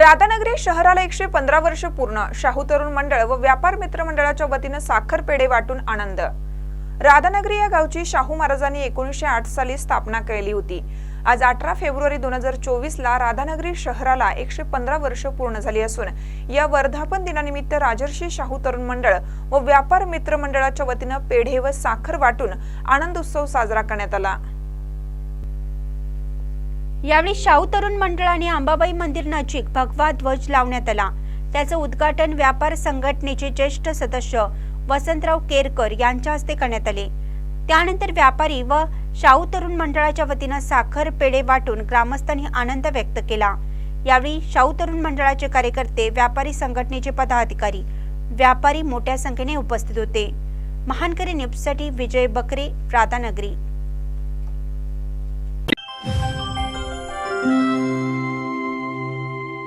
राधानगरी शहराला एकशे पंधरा वर्ष पूर्ण. शाहू तरुण मंडळ व व्यापार मित्र मंडळाच्या वतीनं साखर पेढे वाटून आनंद. राधानगरी या गावची शाहू महाराजांनी एकोणीसशे आठ साली स्थापना केली होती. आज अठरा फेब्रुवारी दोन हजार चोवीस ला राधानगरी शहराला एकशे पंधरा वर्ष पूर्ण झाली असून या वर्धापन दिनानिमित्त राजर्षी शाहू तरुण मंडळ व व्यापार मित्र मंडळाच्या वतीनं पेढे व साखर वाटून आनंद उत्सव साजरा करण्यात आला. यावेळी शाहू तरुण मंडळाने आंबाबाई अंबाबाई मंदिर नजीक भगवा ध्वज लावण्यात आला. त्याचं उद्घाटन व्यापार संघटनेचे ज्येष्ठ सदस्य वसंतराव केरकर यांच्या हस्ते करण्यात आले. त्यानंतर व्यापारी व शाहू तरुण मंडळाच्या वतीनं साखर पेढे वाटून ग्रामस्थांनी आनंद व्यक्त केला. यावेळी शाहू तरुण मंडळाचे कार्यकर्ते व्यापारी संघटनेचे पदाधिकारी व्यापारी मोठ्या संख्येने उपस्थित होते. महानकरी न्यूजसाठी विजय बकरे राधानगरी.